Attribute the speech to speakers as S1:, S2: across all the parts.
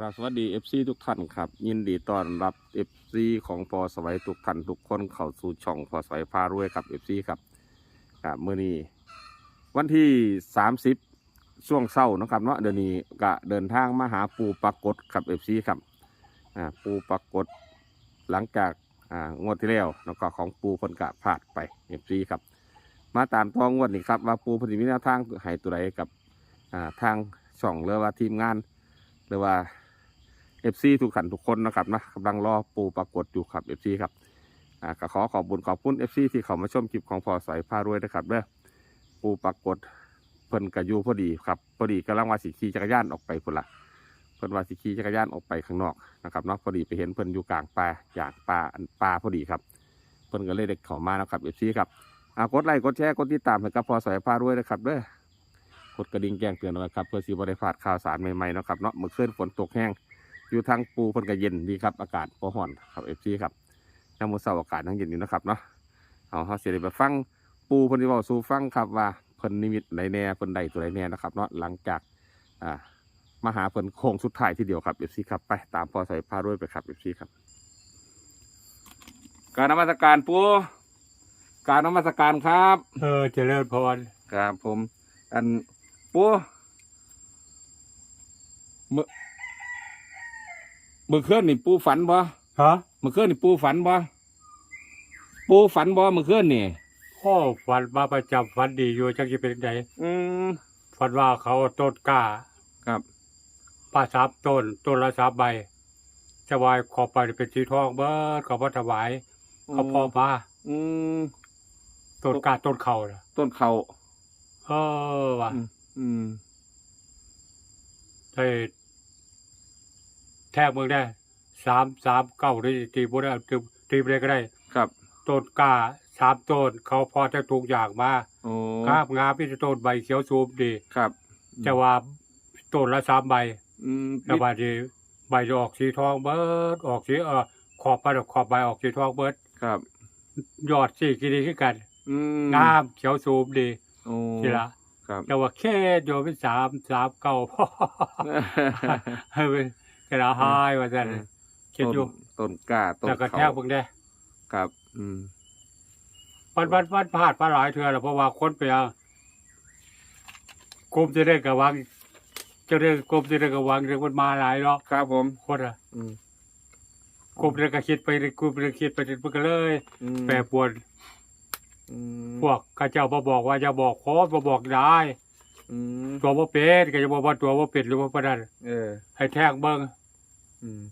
S1: กราบสวัสดี FC ทุกท่านครับ ยินดีต้อนรับ FC ของพอสวัยทุกท่านทุกคนเข้าสู่ช่องพอสวัยพารวยครับ FC ครับครับเมื่อนี้ วันที่ 30 ช่วงเช้านะครับเนาะเดี๋ยวนี้ก็เดินทางมาหาปูปรากฏครับ FC ครับอ่าปูปรากฏหลังจากอ่างวดที่แล้วแล้วก็ของปูเพนกะพลาดไป FC ครับ มาตามทองงวดนี้ครับว่าปูเพนสิมีแนวทางให้ตัวใดกับอ่าทางช่องหรือว่าทีมงานหรือว่า เอฟซีทุกขันทุกคนนะครับนะกำลังรอปูปรากฏอยู่ครับเอฟซีครับอ่าก็ขอขอบบุญขอบคุณเอฟซีที่เขามาชมคลิปของพอสายพารวยนะครับเด้อปูปรากฏเพิ่นกระยูพอดีครับพอดีกำลังว่าสิขี่จักรยานออกไปพุ่นละเพิ่นว่าสิขี่จักรยานออกไปข้างนอกนะครับเนาะพอดีไปเห็นเพิ่นอยู่กลางป่าอยางป่าอันป่าพอดีครับ เพิ่นก็เลยเด็กเขามานะครับเอฟซีครับอากดไลค์กดแชร์กดติดตามให้กับพอสายพารวยนะครับเด้อกดกระดิ่งแจ้งเตือนเอาไว้ครับเพื่อสีบริพลาดข่าวสารใหม่ๆนะครับเนาะเมื่อคืนฝนตกแห้ง อยู่ทางปูเพิ่นก็เย็นดีครับ อากาศพอห่อนครับเอฟซีครับยามมื้อเช้าอากาศยังเย็นอยู่นะครับเนาะเอาเฮาสิได้ไปฟังปูเพิ่นสิเว้าสู่ฟังครับว่าเพิ่นนิมิตใดแน่เพิ่นใดตัวใดแน่นะครับเนาะหลังจากอ่ามาหาเพิ่นโค้งสุดท้ายทีเดียวครับเอฟซีครับไปตามพอใส่พารวยไปครับเอฟซีครับ การนมัสการปูการนมัสการครับ
S2: เออเจริญพร
S1: ครับผม อันปูเมื่อ เมื่อคืนนี่ปูฝันบ่
S2: ฮะ
S1: เมื่อคืนนี่ปูฝันบ่ปูฝันบ่เมื่อคืนนี่
S2: พ่อฝันมาประจำฝันดีอยู่จังจะเป็นไง
S1: อืม
S2: ฝันว่าเขาเอาต้นกล้า
S1: ครับ
S2: ป้าสามต้น ต้นละสามใบจะวายขอไปเป็นสีทองเบิดขอพระถวายเขาพอมา
S1: อืม
S2: ต้นกล้าต้นเขาน่ะ
S1: ต้นเขา
S2: เออว่ะ
S1: อืม อืม
S2: ได้ แทกมึงได้สามสามเก้าได้ตีบุได้ตีตีไปได้ก็ได้
S1: ครับ
S2: ต้นกล้าสามต้นเขาพอจะถูกอย่างมา
S1: โอ้
S2: งามงามพี่ต้นใบเขียวสูบดี
S1: ครับ
S2: จะว่าต้นละสามใบ
S1: อืม
S2: แล้วใบที่ใบจะออกสีทองเบิดออกสีเออขอบใบขอบใบออกสีทองเบิด
S1: ครับ
S2: ยอดสีกินดีขึ้นกัน
S1: อืม
S2: งามเขียวสูบดี
S1: โอ้
S2: ทีละ
S1: ครับ
S2: แต่ว่าแค่โยมเป็นสามสามเก้าพ่อให้เป็น กระดาหายว่าจะคิด
S1: ต้น
S2: อยู่
S1: ต้นกล้าต้น
S2: แต่กระแท
S1: เขา
S2: กเพิ่งได้
S1: ครับ อืม
S2: วันวันวันพลาดพลาดหลายเทื่อแล้วเพราะว่าคนไปเอากรมจะได้กระวังจะได้กรมจะได้กระวังเรื่องมันมาหลายเนาะ
S1: ครับผม
S2: คนอะ
S1: อืม
S2: กลุ่มเรื่องก็คิดไปกลุ่มเรื่องคิดไปมันก็เลย
S1: อืม
S2: แปรปรวน
S1: อืม
S2: พวกข้าเจ้ามาบอกว่าจะบอกขอมาบอกได้
S1: อืม
S2: ตัวว่าเป็นก็จะบอกว่าตัวว่าเป็นหรือว่าประดัน
S1: เออ
S2: ให้แท่งเบิ้ง
S1: อืม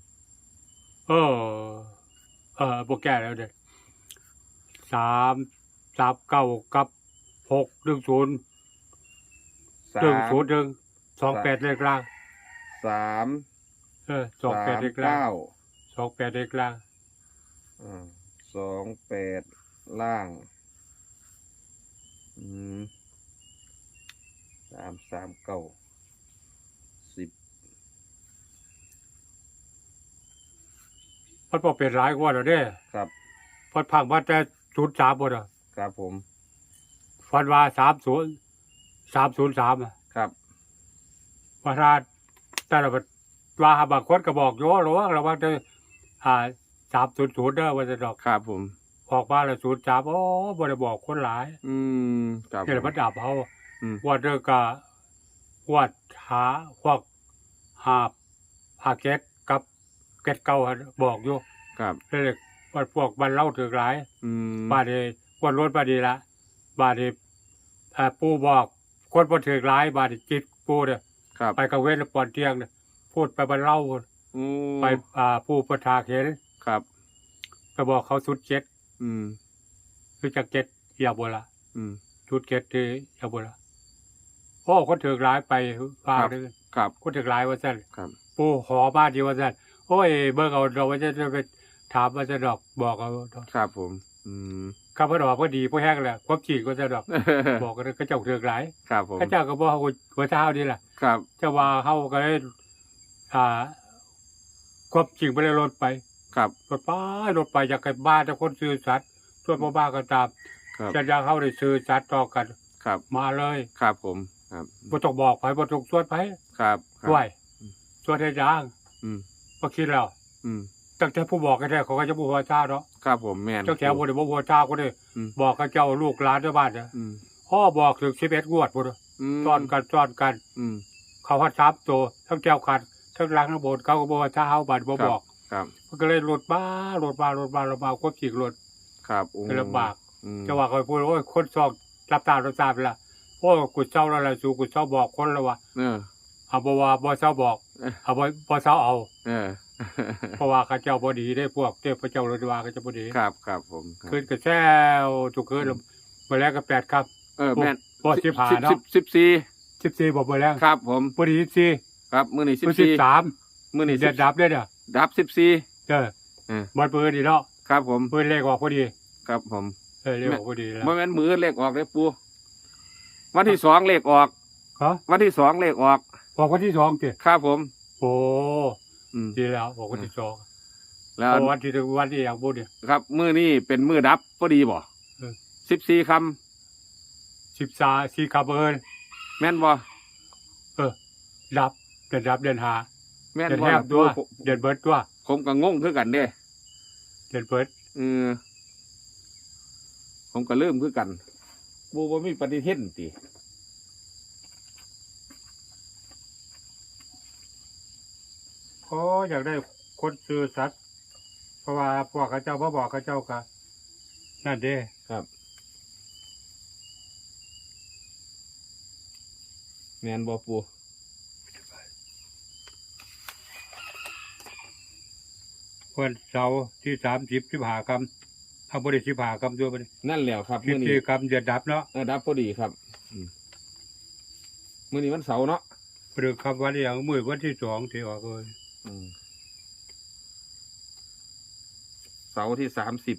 S2: เออ เออพวกแก่แล้วเด็กสามสามเก้ากับหกหนึ่งศูนย์
S1: สา
S2: หนึ่ง
S1: ม
S2: ศูนย์หนึ่งสองแปดเลขล่าง
S1: สาม
S2: เออสองแปด
S1: สาม
S2: เลขล่าง
S1: เก้า
S2: สองแปดเลขล่าง
S1: อ่าสองแปดล่างอืมสามสามเก้าสิบ
S2: พัดพอเป็นหลายกว่าแล้วเด้
S1: ครับ
S2: พัดพังพัดแต่ศูนย์สามหมดอะ
S1: ครับผม
S2: ฟันว่าสามศูนย์สามศูนย์สามอะ
S1: ครับ
S2: ว่าถ้าแต่ละว่าบางคนก็บอกโยระวังระวังเด้ออ่าสามศูนย์ศูนย์เด้อว่าจะดอก
S1: ครับผม
S2: ออกมาแล้วศูนย์สามโอ้บ่ได้บอกคนหลาย
S1: อืมครับ
S2: นี่แหละมันดับเขา
S1: อืม
S2: ว่าเด้อก็วัดหาพวกหาบหาเก็ตกับ เก็ตเก่าหั่นบอกอยู่
S1: ครับ
S2: เลยว่าพวกบ้านเล่าถือหลาย
S1: อืม
S2: บ้านนี้วันรถบ้านนี้ละบ้านนี้อ่าปู่บอกคนบ่ถือหลายบ้านนี้จิตปู่เนี่ย
S1: ครับ
S2: ไปกับเวทปอนเตียงเนี่ยพูดไปบรรเล่า
S1: อืม
S2: ไปอ่าผู้ประทากเห็น
S1: ครับ
S2: ไปบอกเขาสุดเจ็ด
S1: อืม
S2: คือจากเจ็ดอย่าบ่ละ
S1: อืม
S2: สุดเจ็ดที่อย่าบ่ละโอ้คนถือร้ายไปฟา
S1: ครับ
S2: เลย
S1: ครับ
S2: คนถือร้ายว่าสั่น
S1: ครับ
S2: ผู้หอบ้านดีว่าสั่น โอ้ยเบิ่งเอาดอกว่าจะจะไปถามว่าจะดอกบอกเอา
S1: ครับผม อืม
S2: ข้าพเจ้าก็ดีพวกแห้งแหละความจริงก็จะดอก บอกกันก็เจ้าถือร้าย
S1: ครับผม
S2: ข้าเจ้าก็บอกว่าหัวเท้านี่แหละ
S1: ครับ
S2: จะว่าเขาก็ได้อ่าความจริงไปเลยลดไป
S1: ครับ
S2: รถไปรถไปจากกันบ้านจากคนซื้อสัตว์ส่วนพ่อบ้านก็ตาม
S1: ครับ
S2: จะอยากเข้าได้ซื้อสัตว์ต่อกัน
S1: ครับ
S2: มาเลย
S1: ครับผม ครับ
S2: บ่ต้องบอกไปบ่ต้องสวดไป
S1: ครับครับ
S2: ด้วยสวดให้ยาง
S1: ออืม
S2: ก็คิดแล้ว
S1: อืม
S2: ตั้งแต่ผู้บอกกันได้เขาก็จะบอกว่าเจ้าเนาะ
S1: ครับผมแม่น
S2: เจ้าแถวบ่ได้บอกว่าเจ้าก็ได้
S1: อืม
S2: บอกกับเจ้าลูกหลานในบ้านเนี่ย
S1: อืม
S2: พ่อบอกถึง11งวดพุ่น
S1: ม
S2: ตอนกันตอนกัน
S1: อืม
S2: เขาฮัดซับตัวทั้งแก้วขัดทั้งล้างทั้งโบนเขาก็บอกว่าเจ้าบัดบ่
S1: ครับ
S2: บอก
S1: ครับ
S2: มันก็เลยหลุดบ้าหลุดบ้าหลุดบ้าหลุดบ้าควบจีกหลุด
S1: ครับโอ้
S2: เป็นลำบาก
S1: อืม
S2: จะว่าเขาพูดว่าโอ้ยคนซองรับตามรับตามไปละโอ้ยกูเจ้าแล้วล่ะสู่กูเจ้าบอกคนแล้วว่า
S1: เออ
S2: เอาบ่ว่าบ่เจ้าบอก
S1: เอ้ย
S2: เอาบ่บ่เจ้าเอา
S1: เออ
S2: เพราะว่าเขาเจ้าบ่ดีได้พวกเทพเจ้าฤดูว่าเขาเจะบ่ดี
S1: ครับครับผมครับ
S2: คืนก็แซวทุกคืนแล้วมาแล้วก็แปดครับ
S1: เออแม่น
S2: บ่สิบห้า
S1: สิบ
S2: เนาะ
S1: สิบสิบสี่
S2: สิบสี่บอกมาแล้ว
S1: ครับ ผม
S2: บ่ดีสิบสี่
S1: ครับ มื้อนี้สิบ
S2: บ่สิบ
S1: สี่
S2: สาม
S1: มื้อนี้
S2: เดือดดับเลยเนี่ย
S1: ดับสิบสี่
S2: เออ
S1: เออ
S2: มันปืนนี่เนาะ
S1: ครับ ผม
S2: ปืนเลขออกพอดี
S1: ครับ ผม
S2: เออเลขออกพอดีแล้ว
S1: บ่แม่นมือเลขออกเด้อปูวันที่สองเลขออก
S2: ฮะ
S1: วันที่สองเลขออก
S2: บอกวันที่สองสิ
S1: ครับผม
S2: โอ้
S1: อืม
S2: ดีแล้วบอกวันที่สอง
S1: แล้ว
S2: โอ้วันที่ถึงวันที่อย่างบุญเนี่ย
S1: ครับมื้อนี้เป็นมื้อดับพอดีบ่
S2: เออ
S1: สิบสี่ค
S2: สิบสาสี่ขับเอินำ
S1: แม่นบ่
S2: เออดับเดือนดับเดือนหา
S1: แม่น
S2: เดือน
S1: บ่
S2: แทบตัว
S1: ผม
S2: เดือนเบิร์ดตัว
S1: ผมก็งงคือกันเด้
S2: เดือนเบิร์ด
S1: เออผมก็เริ่มคือกันบูบ่มีปฏิทินติ
S2: โอ้อยากได้คนซื้อสัตว์เพราะว่าพวกเขาเจ้าพ่บอกเขาเจ้าก็นั่นเด้
S1: ครับ แม่นบ่ปู
S2: วันเสาร์ที่สามสิบสิบห้าคำเอาบริสิบห้าคำด้วยบริ
S1: นั่นแหล้วครับ
S2: สิบ
S1: มื้อนี้
S2: สี่คำเดือนดับเนาะ
S1: เออดับพอดีครับอืมมื้อนี้วันเสาร์เนาะ
S2: หรือคำวันอย่างมือวันที่สองที่ออกเลย
S1: อืม เสาร์ที่สามสิบ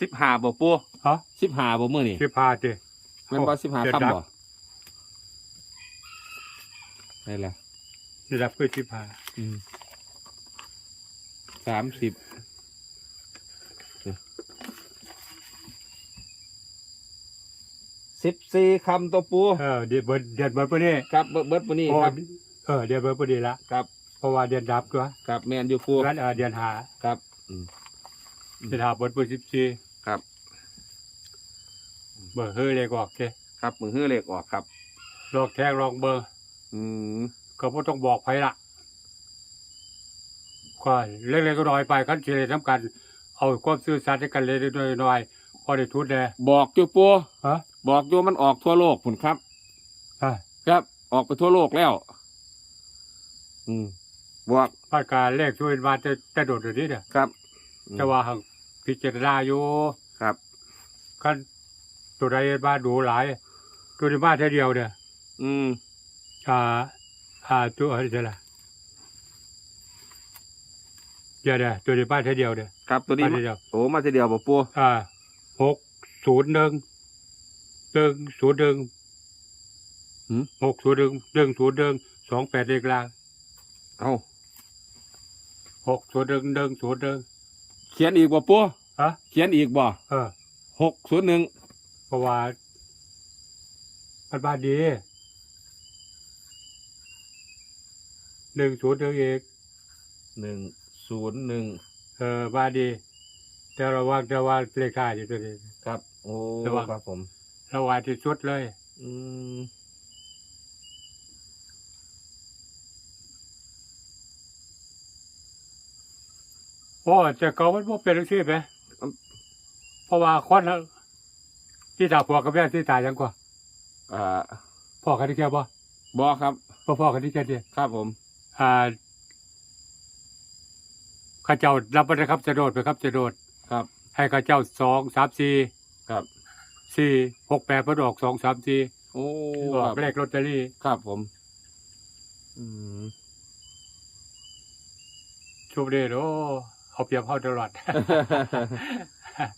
S1: สิบห้าบ่ปู
S2: ฮะ
S1: สิบห้าบ่มื้อนี้
S2: สิบห้าเด้
S1: แม่นบ่สิบห้า
S2: เดือน
S1: ค่ำ
S2: ดั
S1: บ่ได้แล้ว
S2: เดือนดับคือสิบห้า
S1: สามสิบสิบสี่คำตัวปู
S2: เออเดือนเบิร์ดเดือนเบิร์ดปนี้
S1: ครับเบิดเบิดปนี้
S2: เพราะ
S1: ครับ
S2: เออเดือนเบิร์ดปนี้ละ
S1: ครับ
S2: เพราะว่าเดือนดับตัว
S1: ครับแมนอยู่ปู
S2: งั้นเออเดือนหา
S1: ครับอืม
S2: เดือนหาเบิร์ดเบิร์ดสิบสี่
S1: ครับ
S2: เบอร์เฮ้ยเลยก็ออกเจ้
S1: ครับมือฮื้อเหล็กออกครับ
S2: ลองแทงลองเบอร์
S1: อืม
S2: ก็บ่ต้องบอกไผละก็เล็กๆก็น้อยไปคันสิได้ทำกันเอาความซื่อสัตย์ให้กันเล็กๆน้อยๆพอได้ทุนแน่
S1: บอกอยู่ปู
S2: ฮะ
S1: บอกอยู่มันออกทั่วโลกผุนครับ
S2: อะ
S1: ครับ ออกไปทั่วโลกแล้ว อืม บอก
S2: ภาคการเลขช่วยมาแต่แต่โดดเดี๋ยวนี้เนี่ย
S1: ครับอืม
S2: แต่ว่าหังพิจารณาอยู่
S1: ครับ
S2: คันตัวใดมาดูหลาย ตัวนี้มาแค่เดียวเนี่ย
S1: อืม
S2: อ่าอ่าตัวอะไรจะล่ะเดี๋ยวเดี๋ยวตัวนี้มาแค่เดียวเนี่ย
S1: ครับ ตัวนี้
S2: มาแค่เดียว
S1: โอ้มาทีเดียวบอกปู
S2: อ่าหกศูนย์หนึ่งหนึ่งศูนย์หนึ่งหกศูนย์หนึ่งหนึ่งศูนย์หนึ่งสองแปดเลขกลาง
S1: เอา
S2: หกศูนย์หนึ่งหนึ่งศูนย์หนึ่ง
S1: เขียนอีกบ่ปู
S2: ฮะ
S1: เขียนอีกบ่
S2: เออ
S1: หกศูนย์หนึ่ง
S2: เพราะว่ามันบ้านดีหนึ่งศูนย์หนึ่งเอก
S1: หนึ่งศูนย์หนึ่ง
S2: เออบ้านดีแต่ระวังแต่ว่าเลขท้ายอยู่ตัวนี้
S1: ครับ โอ้
S2: ระวัง
S1: ครับผม
S2: ระวังที่สุดเลย
S1: อืม
S2: โอ้แต่เก่ามันบ่เป็นจังซี่ไหมเพราะว่าคนน่ะที่ตาพ่อกับแม่ที่ตายยังกว่า
S1: อ่า
S2: พ่อกันที่แค่บ่
S1: บอครับ
S2: พ่อพ่อกันที่แค่เดียว
S1: ครับผม
S2: อ่าข้าเจ้ารับไปนะครับจะโดดไปครับจะโดด
S1: ครับ
S2: ให้ข้าเจ้าสองสามสี่
S1: ครับ
S2: สี่หกแปดพระดอกสองสามสี่
S1: โอ้
S2: บอ
S1: ค
S2: ก
S1: รับ
S2: เลขลอตเตอรี่
S1: ครับผม อืม
S2: ชุบเดชโอ้ เอาเปรียบเขาตลอด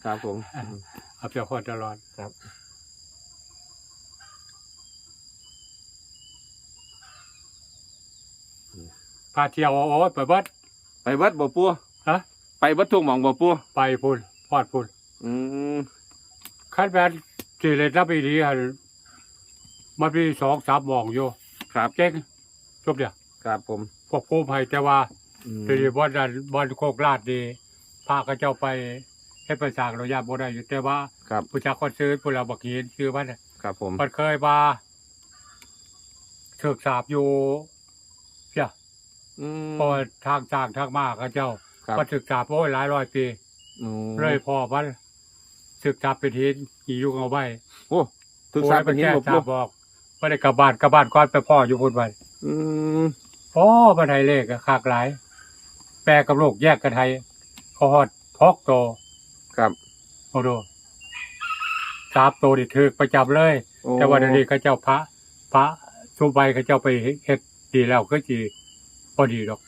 S1: ครับผมอืม
S2: เอาเปรียบเขาตลอด
S1: ครับ
S2: พาเที่ยวโอ้ยไปเบิด
S1: ไปเบิดบ่ปู
S2: ฮะ
S1: ไปเบิดทุ่งหมองบ่ปู
S2: ไปพุ่นพอดพุ่น
S1: อืม
S2: ขั้นแบนสี่เลยนับอีดีอันมันมีสองสามหมองอยู่
S1: ครับ
S2: เก่งจบเดียว
S1: ครับผม
S2: พวกภูมิให้แต่ว่า
S1: ออืม
S2: ทีนี้บอนนั้นบอนโคกลาดดีพาเขาเจ้าไปให้ประสางเราญาติบ่ได้อยู่แต่ว่า
S1: ครับ
S2: ผู้จักคนซื้อผู้เราบักหินซื้อมันน่ะ
S1: ครับผม
S2: มันเคยมาเถิกสาบอยู่เพีย
S1: อืม
S2: พอทางจางทางมาเขาเจ้า
S1: ครับ
S2: มันศึกษาโอ้ยหลายร้อยปี
S1: อืม
S2: เลยพอมันศึกษาเป็นหินกี่ยุคเอาไว้
S1: โอ้ถึกสามเป็นหิน
S2: โอ้ย
S1: หลบ
S2: แก้
S1: ลู
S2: ทากบบอกไม่ได้กลับบ้านกลับบ้านก่อนไปพ่ออยู่พุ่นไป
S1: อืม
S2: พ่อบันไทยเลขอะคากหลายแปลกับโลกแยกกันไทยเขาฮอดทอกโต
S1: ครับ
S2: โอ้โหสามโตดิถือประจำเลย
S1: โอ้
S2: แต่ว่าเดี๋ยวนี้เขาเจ้าพระ พระสุใบเขาเจ้าไปเฮ็ดดีแล้วก็จีพอดีดอก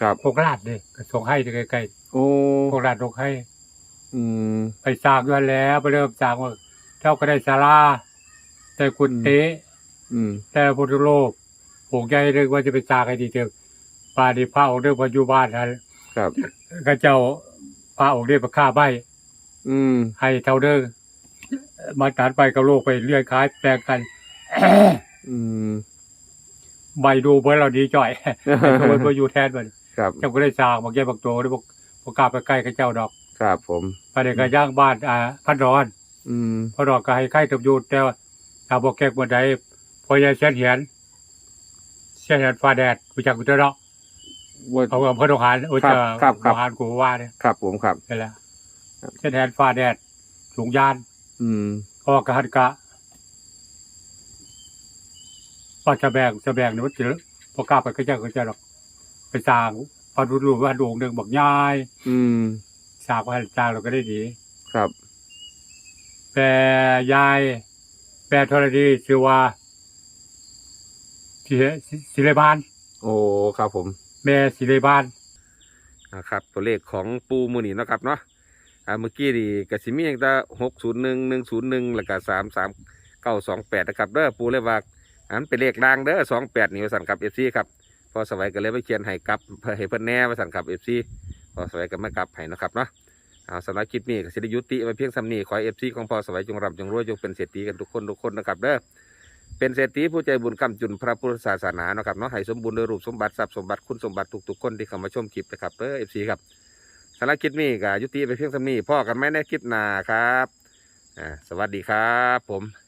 S1: ครับ
S2: พวกราดเลยก็ส่งให้ใกล้
S1: โอ้
S2: ๆพวกราดส่งให้
S1: อืม
S2: ไปสร้างด้วยแล้วไปเริ่มสร้างว่าเจ้าก็ได้ศาลาแต่กุฏิ
S1: อืม
S2: แต่พุทธโลกปลูกใหญ่เรื่องว่าจะไปสร้างให้ดีเถอะป่าดีพระองค์เรื่องปัจจุบันนั้น
S1: ครับ
S2: ก็เจ้าพระองค์เรียกมาฆ่าใบ
S1: อืม
S2: ให้เท่าเดิมมาตัดไปกับโลกไปเลื่อยขายแปลงกัน
S1: อืม
S2: ใบดูเพื่อเราดีจ่อยโดยไปอยู่แทนมัน
S1: ครับ
S2: เจ้าก็ได้สร้างบอกแย่บอกโตได้บอกบอกกล้าไปใกล้กับเจ้าดอก
S1: ครับ ผม
S2: ไปเด็กก็ย่างบ้านอ่าพันร้อน
S1: อืม
S2: พอดอกก็ให้ใกล้กับอยู่แต่ว่าถ้าบอกแก้บันไดพอยายเชียนเหียนเชียนเหียนฟ้าแดดผู้จักกุเตอร์เนาะ
S1: ว่า
S2: เขาอำเภอหนองหานโอ้ย
S1: ครับ
S2: เจ้า
S1: ครับครับ
S2: หนองหานกูว่าเนี่ย
S1: ครับผมครับ
S2: นี่แหละ
S1: ครับ
S2: เชียนเหียนฟ้าแดดสูงยาน
S1: อืม
S2: ก็กระหันกะว่าจะแบ่งจะแบ่งเนี่ยมันจะพอกล้าไปก็เจ้าก็จะหรอกไปสร้างพอรู้ๆว่าดวงหนึ่งบอกยาย
S1: อืม
S2: สร้างว่าสร้างเราก็ได้ดี
S1: ครับ
S2: แต่ยายแปลธรณีชื่อว่าศิศิเลบาน
S1: โอ้ครับผม
S2: แม่ศิเลบาน
S1: นะครับตัวเลขของปูมูนี่นะครับเนาะอ่าเมื่อกี้นี่กสิมีอย่างต่หกศูนย์หนึ่งหนึ่งศูนย์หนึ่งแล้วก็สามสามเก้าสองแปดนะครับเด้อปูเลยว่าอันเป็นเลขรางเด้อสองแปดนี่วาสันครับเอฟซีครับพอสวัยก็เลยไปเขียนให้กลับเพื่อให้เพิ่นแน่วาสันครับเอฟซีพอสวัยก็มากลับให้นะครับเนาะเอาสำหรับคลิปนี้ก็สิได้ยุติไว้เพียงสำนีขอเอฟซีของพอสวัยจงร่ำจงรวยจงเป็นเศรษฐีกันทุกคนทุกคนนะครับเด้อ เป็นเศรษฐีผู้ใจบุญกำจุนพระพุทธศาสนาเนาะครับเนาะให้สมบูรณ์ด้วยรูปสมบัติทรัพย์สมบัติคุณสมบัติทุกๆคนที่เข้ามาชมคลิปนะครับเออเอฟซีครับสำหรับคลิปนี้ก็ยุติไปเพียงสำนีพ่อกันไหมในคลิปหน้าครับอ่าสวัสดีครับผม